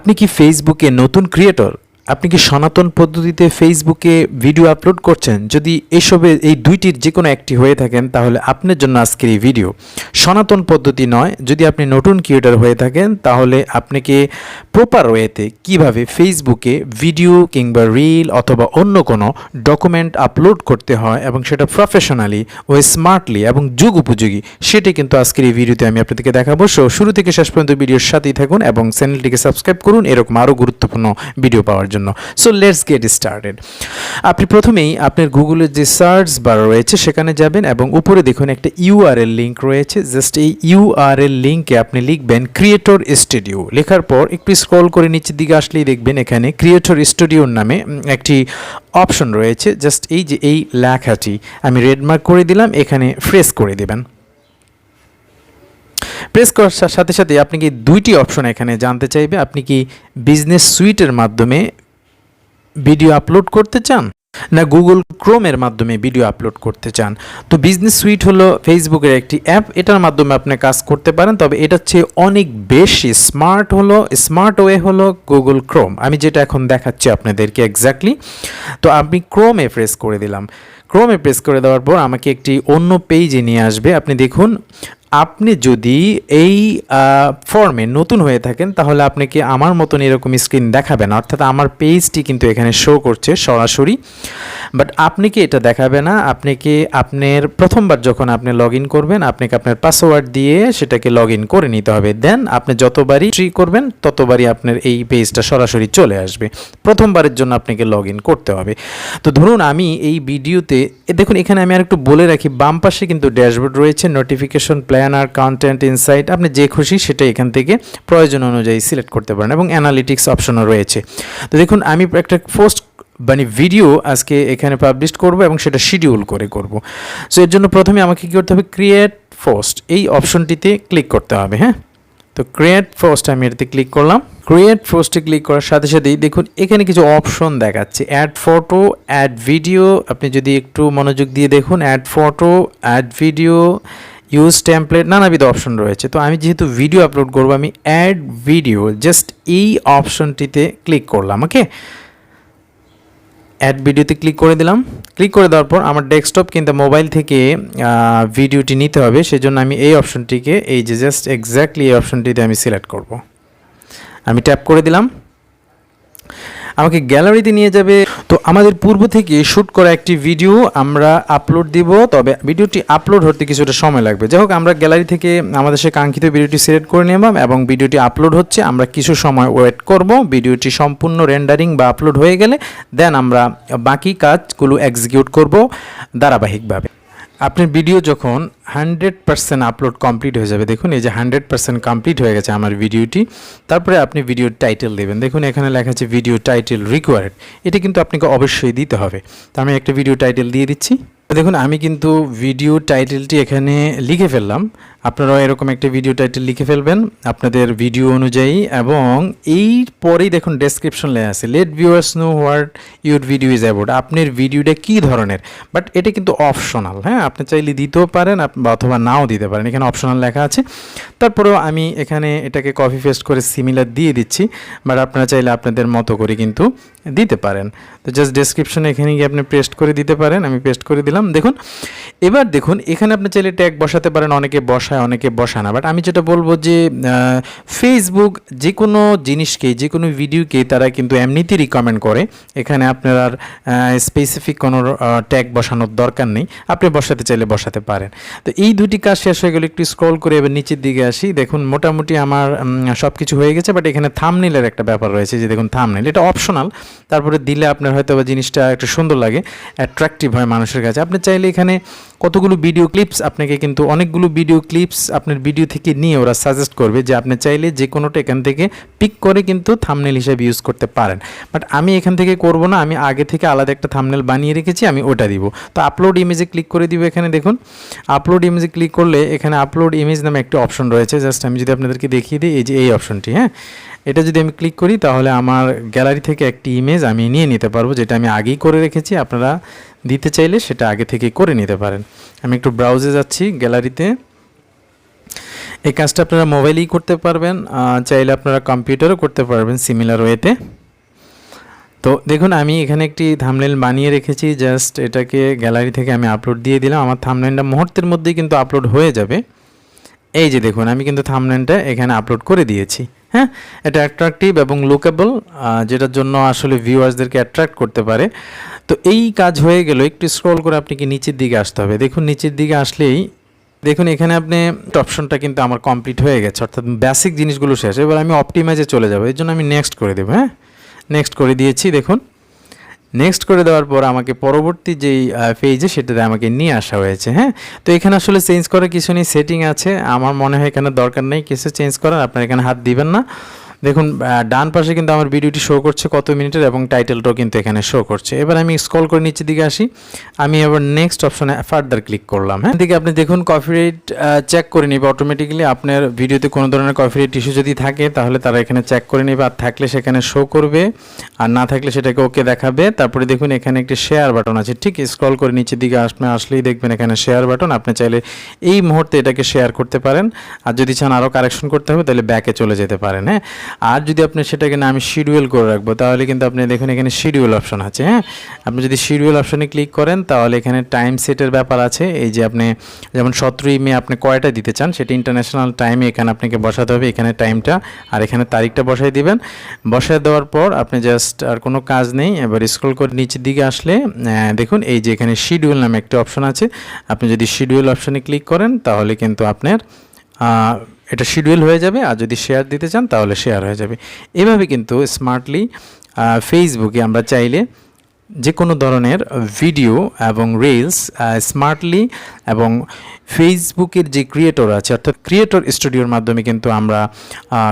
আপনি কি ফেসবুকে নতুন ক্রিয়েটর আপনি কি সনাতন পদ্ধতিতে ফেসবুকে ভিডিও আপলোড করছেন? যদি এসবে এই দুইটির যে কোনো একটি হয়ে থাকেন, তাহলে আপনার জন্য আজকের এই ভিডিও সনাতন পদ্ধতি নয়, যদি আপনি নতুন ক্রিয়েটর হয়ে থাকেন, তাহলে আপনাকে প্রপার ওয়েতে কীভাবে ফেসবুকে ভিডিও কিংবা রিল অথবা অন্য কোনো ডকুমেন্ট আপলোড করতে হয় এবং সেটা প্রফেশনালি ও স্মার্টলি এবং যুগ উপযোগী, সেটি কিন্তু আজকের এই ভিডিওতে আমি আপনাদেরকে দেখাবো। সো শুরু থেকে শেষ পর্যন্ত ভিডিওর সাথেই থাকুন এবং চ্যানেলটিকে সাবস্ক্রাইব করুন। এরকম আরও গুরুত্বপূর্ণ ভিডিও পাওয়ার জন্য। সো লেটস গেট স্টার্টেড আপনি প্রথমেই আপনার গুগলের যে সার্চ বার রয়েছে, সেখানে যাবেন এবং উপরে দেখুন একটা ইউআরএল লিঙ্ক রয়েছে। জাস্ট এই ইউআরএল লিঙ্কে আপনি লিখবেন ক্রিয়েটর স্টুডিও লেখার পর একটু স্ক্রল করে নিচের দিকে আসলেই দেখবেন এখানে ক্রিয়েটর স্টুডিওর নামে একটি অপশন রয়েছে। জাস্ট এই যে এই লেখাটি আমি রেডমার্ক করে দিলাম, এখানে ফ্রেস করে দেবেন। প্রেস করার সাথে সাথে আপনি কি দুইটি অপশন এখানে জানতে চাইবে? আপনি কি বিজনেস সুইটের মাধ্যমে ভিডিও আপলোড করতে চান, না গুগল ক্রোমের মাধ্যমে ভিডিও আপলোড করতে চান? তো বিজনেস সুইট হলো ফেসবুকের একটি অ্যাপ এটার মাধ্যমে আপনি কাজ করতে পারেন, তবে এটা চেয়ে অনেক বেশি স্মার্ট হলো স্মার্ট ওয়ে হলো গুগল ক্রোম আমি যেটা এখন দেখাচ্ছি আপনাদেরকে এক্স্যাক্টলি তো আমি ক্রোমে প্রেস করে দিলাম। ক্রোমে প্রেস করে দেওয়ার পর আমাকে একটি অন্য পেজে নিয়ে আসবে। আপনি দেখুন আপনি যদি এই ফর্মে নতুন হয়ে থাকেন, তাহলে আপনি কি আমার মতন এরকম স্ক্রিন দেখাবেন? অর্থাৎ আমার পেজটি কিন্তু এখানে শো করছে সরাসরি। বাট আপনি কি এটা দেখাবে না? আপনি কি আপনার প্রথমবার যখন আপনি লগ ইন করবেন, আপনাকে আপনার পাসওয়ার্ড দিয়ে সেটাকে লগ ইন করে নিতে হবে। দেন আপনি যতবারই ট্রি করবেন, ততবারই আপনার এই পেজটা সরাসরি চলে আসবে। প্রথমবারের জন্য আপনাকে লগ ইন করতে হবে। তো ধরুন আমি এই ভিডিওতে দেখুন, এখানে আমি আর একটু বলে রাখি, বাম পাশে কিন্তু ড্যাশবোর্ড রয়েছে নোটিফিকেশন প্ল্যানার কন্টেন্ট ইনসাইট আপনি যে খুশি সেটা এখান থেকে প্রয়োজন অনুযায়ী সিলেক্ট করতে পারেন এবং অ্যানালিটিক্স অপশনও রয়েছে। তো দেখুন, আমি একটা পোস্ট মানে ভিডিও আজকে এখানে পাবলিশ করব এবং সেটা শিডিউল করে করব। সো এর জন্য প্রথমে আমাকে কী করতে হবে? ক্রিয়েট পোস্ট এই অপশনটিতে ক্লিক করতে হবে হ্যাঁ? তো ক্রিয়েট পোস্ট আমি এটাতে ক্লিক করলাম। ক্রিয়েট পোস্টে ক্লিক করার সাথে সাথেই দেখুন, এখানে কিছু অপশন দেখাচ্ছে। অ্যাড ফটো অ্যাড ভিডিও আপনি যদি একটু মনোযোগ দিয়ে দেখুন add photo add video use template নানাবিধ অপশন রয়েছে। তো আমি যেহেতু ভিডিও আপলোড করব, আমি অ্যাড ভিডিও জাস্ট এই অপশনটিতে ক্লিক করলাম ওকে অ্যাড ভিডিওতে ক্লিক করে দিলাম। ক্লিক করে দেওয়ার পর আমার ডেস্কটপ কিন্তু মোবাইল থেকে ভিডিওটি নিতে হবে। সেজন্য আমি এই অপশনটিকে এই যে জাস্ট এক্স্যাক্টলি এই অপশনটিতে আমি সিলেক্ট করব। আমি ট্যাপ করে দিলাম। আমাকে গ্যালারিতে নিয়ে যাবে। তো আমাদের পূর্ব থেকে শ্যুট করা একটি ভিডিও আমরা আপলোড দিব। তবে ভিডিওটি আপলোড হতে কিছুটা সময় লাগবে। যাই হোক, আমরা গ্যালারি থেকে আমাদের সে কাঙ্ক্ষিত ভিডিওটি সিলেক্ট করে নিলাম এবং ভিডিওটি আপলোড হচ্ছে। আমরা কিছু সময় ওয়েট করব। ভিডিওটি সম্পূর্ণ রেন্ডারিং বা আপলোড হয়ে গেলে দেন আমরা বাকি কাজগুলো এক্সিকিউট করব ধারাবাহিকভাবে। আপনার ভিডিও যখন হান্ড্রেড পার্সেন্ট আপলোড কমপ্লিট হয়ে যাবে, দেখুন এই যে হান্ড্রেড পার্সেন্ট কমপ্লিট হয়ে গেছে আমার ভিডিওটি তারপরে আপনি ভিডিও টাইটেল দেবেন। দেখুন এখানে লেখা আছে ভিডিও টাইটেল রিকোয়ার্ড এটা কিন্তু আপনাকে অবশ্যই দিতে হবে। তো আমি একটা ভিডিও টাইটেল দিয়ে দিচ্ছি। দেখুন, আমি কিন্তু ভিডিও টাইটেলটি এখানে লিখে ফেললাম। আপনারাও এরকম একটা ভিডিও টাইটেল লিখে ফেলবেন আপনাদের ভিডিও অনুযায়ী এবং এই পরেই দেখুন ডেসক্রিপশন লেখা আছে let viewers know what your video is about আপনার ভিডিওটা কী ধরনের? বাট এটা কিন্তু অপশনাল হ্যাঁ? আপনি চাইলে দিতেও পারেন অথবা নাও দিতে পারেন। এখানে অপশনাল লেখা আছে। তারপরেও আমি এখানে এটাকে কপি পেস্ট করে সিমিলার দিয়ে দিচ্ছি বাট আপনারা চাইলে আপনাদের মতো করে কিন্তু দিতে পারেন। তো জাস্ট ডেসক্রিপশনে এখানে গিয়ে আপনি পেস্ট করে দিতে পারেন। আমি পেস্ট করে দিলাম। দেখুন, এবার দেখুন, এখানে আপনি চাইলে ট্যাগ বসাতে পারেন, অনেকে বসায় অনেকে বসায় না। বাট আমি যেটা বলব যে ফেসবুক যে কোনো জিনিসকে যে কোনো ভিডিওকে তারা কিন্তু এমনিতেই রিকমেন্ড করে। এখানে আপনার আর স্পেসিফিক কোনো ট্যাগ বসানোর দরকার নেই। আপনি বসাতে চাইলে বসাতে পারেন। তো এই দুটি কাজ শেষ হয়ে গেলে। একটু স্ক্রল করে এবার নিচের দিকে আসি। দেখুন, মোটামুটি আমার সব কিছু হয়ে গেছে। বাট এখানে থামনেলের একটা ব্যাপার রয়েছে যে, দেখুন থামনেল এটা অপশনাল তারপরে দিলে আপনার হয়তো জিনিসটা একটু সুন্দর লাগে অ্যাট্রাকটিভ হয় মানুষের কাছে। আপনি চাইলে এখানে কতগুলো ভিডিও ক্লিপস আপনাকে কিন্তু অনেকগুলো ভিডিও ক্লিপস আপনার ভিডিও থেকে নিয়ে ওরা সাজেস্ট করবে যে আপনি চাইলে যে কোনোটা এখান থেকে পিক করে কিন্তু থামনেল হিসেবে ইউজ করতে পারেন। বাট আমি এখান থেকে করব না, আমি আগে থেকে আলাদা একটা থামনেল বানিয়ে রেখেছি, আমি ওটা দিব। তো আপলোড ইমেজে ক্লিক করে দিব এখানে, দেখুন। আপলোড ইমেজে ক্লিক করলে এখানে আপলোড ইমেজ নামে একটা অপশন রয়েছে জাস্ট আমি যদি আপনাদেরকে দেখিয়ে দিই, এই যে এই অপশনটি হ্যাঁ? এটা যদি আমি ক্লিক করি, তাহলে আমার গ্যালারি থেকে একটি ইমেজ আমি নিয়ে নিতে পারব, যেটা আমি আগেই করে রেখেছি, আপনারা দিতে চাইলে সেটা আগে থেকে করে নিতে পারেন। আমি একটু ব্রাউজে যাচ্ছি গ্যালারিতে এই কাজটা আপনারা মোবাইলেই করতে পারবেন চাইলে আপনারা কম্পিউটারও করতে পারবেন সিমিলার ওয়েতে তো দেখুন, আমি এখানে একটি থামনেল বানিয়ে রেখেছি জাস্ট এটাকে গ্যালারি থেকে আমি আপলোড দিয়ে দিলাম। আমার থামনেলটা মুহূর্তের মধ্যেই কিন্তু আপলোড হয়ে যাবে। এই যে দেখুন, আমি কিন্তু থামনেলটা এখানে আপলোড করে দিয়েছি। হ্যাঁ এটা অ্যাট্রাকটিভ এবং লুকেবল যেটার জন্য আসলে ভিউয়ার্সদেরকে অ্যাট্রাক্ট করতে পারে। তো এই কাজ হয়ে গেল, একটু স্ক্রল করে আপনি কি নিচের দিকে আসতে হবে। দেখুন, নিচের দিকে আসলেই, দেখুন, এখানে আপনি অপশনটা কিন্তু আমার কমপ্লিট হয়ে গেছে, অর্থাৎ বেসিক জিনিসগুলো শেষ। এবার আমি অপটিমাইজে চলে যাব, এর জন্য আমি নেক্সট করে দেবো হ্যাঁ? নেক্সট করে দিয়েছি, দেখুন। নেক্সট করে দেওয়ার পর আমাকে পরবর্তী যেই পেজে সেটাতে আমাকে নিয়ে আসা হয়েছে হ্যাঁ? তো এখানে আসলে চেঞ্জ করার কিছু নেই সেটিং আছে। আমার মনে হয় এখানে দরকার নেই কিছু চেঞ্জ করার, আপনার এখানে হাত দিবেন না। দেখুন ডান পাশে কিন্তু আমার ভিডিওটি শো করছে কত মিনিটের এবং টাইটেলটাও কিন্তু এখানে শো করছে। এবার আমি স্ক্রল করে নিচের দিকে আসি। আমি এবার নেক্সট অপশনে ফার্দার ক্লিক করলাম। হ্যাঁ দিকে আপনি দেখুন কপিরাইট চেক করে নিবে অটোমেটিক্যালি আপনার ভিডিওতে কোনো ধরনের কপিরাইট ইস্যু যদি থাকে, তাহলে তারা এখানে চেক করে নেবে। আর থাকলে সেখানে শো করবে। আর না থাকলে সেটাকে ওকে দেখাবে। তারপরে দেখুন, এখানে একটি শেয়ার বাটন আছে। ঠিক স্ক্রল করে নিচের দিকে আসলে আসলেই দেখবেন এখানে শেয়ার বাটন আপনি চাইলে এই মুহূর্তে এটাকে শেয়ার করতে পারেন। আর যদি চান আরও কারেকশন করতে হবে, তাহলে ব্যাকে চলে যেতে পারেন। হ্যাঁ আর যদি আপনি সেটাকে না আমি শিডিউল করে রাখব, তাহলে কিন্তু আপনি দেখুন এখানে শিডিউল অপশন আছে হ্যাঁ? আপনি যদি শিডিউল অপশনে ক্লিক করেন, তাহলে এখানে টাইম সেটের ব্যাপার আছে। এই যে আপনি যেমন সতেরোই মে আপনি কয়টা দিতে চান, সেটা ইন্টারন্যাশনাল টাইমে এখানে আপনাকে বসাতে হবে, এখানে টাইমটা আর এখানে তারিখটা বসাই দিবেন। বসায় দেওয়ার পর আপনি জাস্ট আর কোনো কাজ নেই, এবার স্ক্রল করে নিচের দিকে আসলে দেখুন এই যে এখানে শিডিউল নামে একটা অপশন আছে। আপনি যদি শিডিউল অপশনে ক্লিক করেন, তাহলে কিন্তু আপনার এটা শিডিউল হয়ে যাবে, আর যদি শেয়ার দিতে চান তাহলে শেয়ার হয়ে যাবে। এভাবে কিন্তু স্মার্টলি ফেসবুকে আমরা চাইলে যে কোনো ধরনের ভিডিও এবং রিলস স্মার্টলি এবং ফেসবুকের যে ক্রিয়েটর আছে, অর্থাৎ ক্রিয়েটর স্টুডিওর মাধ্যমে কিন্তু আমরা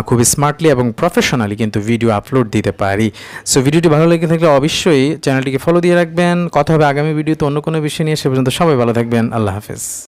খুবই স্মার্টলি এবং প্রফেশনালি কিন্তু ভিডিও আপলোড দিতে পারি। সো ভিডিওটি ভালো লেগে থাকলে অবশ্যই চ্যানেলটিকে ফলো দিয়ে রাখবেন। কথা হবে আগামী ভিডিওতে অন্য কোনো বিষয় নিয়ে, সে পর্যন্ত সবাই ভালো থাকবেন। আল্লাহ হাফেজ।